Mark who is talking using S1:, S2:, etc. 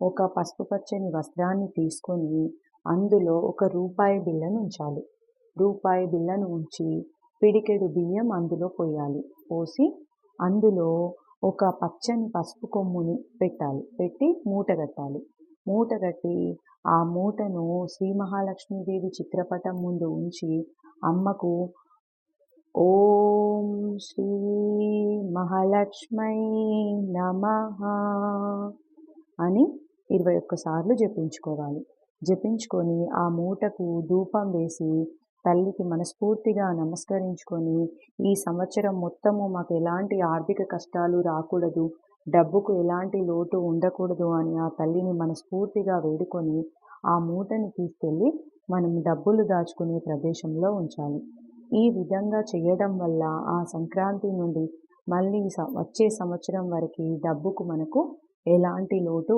S1: ఒక పసుపు పచ్చని వస్త్రాన్ని తీసుకొని అందులో ఒక రూపాయి బిళ్ళను ఉంచాలి. రూపాయి బిళ్ళను ఉంచి పిడికెడు బియ్యం అందులో పోయాలి. పోసి అందులో ఒక పచ్చని పసుపు కొమ్ముని పెట్టాలి. పెట్టి మూట కట్టాలి. మూట కట్టి ఆ మూటను శ్రీ మహాలక్ష్మీదేవి చిత్రపటం ముందు ఉంచి అమ్మకు ఓం శ్రీ మహాలక్ష్మై నమ అని ఇరవై ఒక్కసార్లు జపించుకోవాలి. జపించుకొని ఆ మూటకు ధూపం వేసి తల్లికి మనస్ఫూర్తిగా నమస్కరించుకొని ఈ సంవత్సరం మొత్తము మాకు ఎలాంటి ఆర్థిక కష్టాలు రాకూడదు డబ్బుకు ఎలాంటి లోటు ఉండకూడదు అని ఆ తల్లిని మనస్ఫూర్తిగా వేడుకొని ఆ మూటని తీసుకెళ్ళి మనం డబ్బులు దాచుకునే ప్రదేశంలో ఉంచాలి. ఈ విధంగా చేయడం వల్ల ఆ సంక్రాంతి నుండి మళ్ళీ వచ్చే సంవత్సరం వరకు డబ్బుకు మనకు ఎలాంటి లోటు